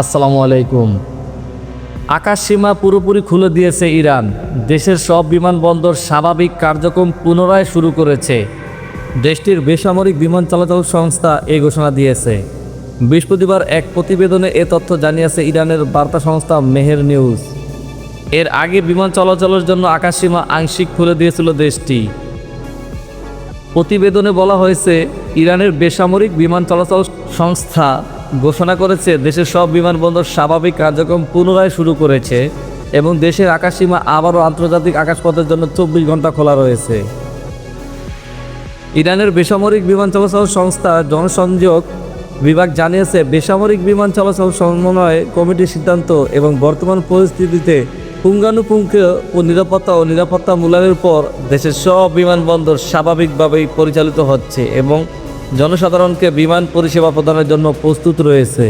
আসসালামু আলাইকুম। আকাশ সীমা পুরোপুরি খুলে দিয়েছে ইরান। দেশের সব বিমানবন্দর স্বাভাবিক কার্যক্রম পুনরায় শুরু করেছে। দেশটির বেসামরিক বিমান চলাচল সংস্থা এই ঘোষণা দিয়েছে। বৃহস্পতিবার এক প্রতিবেদনে এ তথ্য জানিয়েছে ইরানের বার্তা সংস্থা মেহের নিউজ। এর আগে বিমান চলাচলের জন্য আকাশসীমা আংশিক খুলে দিয়েছিল দেশটি। প্রতিবেদনে বলা হয়েছে, ইরানের বেসামরিক বিমান চলাচল সংস্থা ঘোষণা করেছে, দেশের সব বিমানবন্দর স্বাভাবিক কার্যক্রম পুনরায় শুরু করেছে এবং দেশের আকাশসীমা আবারও আন্তর্জাতিক আকাশপথের জন্য চব্বিশ ঘণ্টা খোলা রয়েছে। ইরানের বেসামরিক বিমান চলাচল সংস্থা জনসংযোগ বিভাগ জানিয়েছে, বেসামরিক বিমান চলাচল সমন্বয় কমিটির সিদ্ধান্ত এবং বর্তমান পরিস্থিতিতে পুঙ্খানুপুঙ্খ ও নিরাপত্তা ও নিরাপত্তা মূল্যায়নের পর দেশের সব বিমানবন্দর স্বাভাবিকভাবেই পরিচালিত হচ্ছে এবং জনসাধারণকে বিমান পরিষেবা প্রদানের জন্য প্রস্তুত রয়েছে।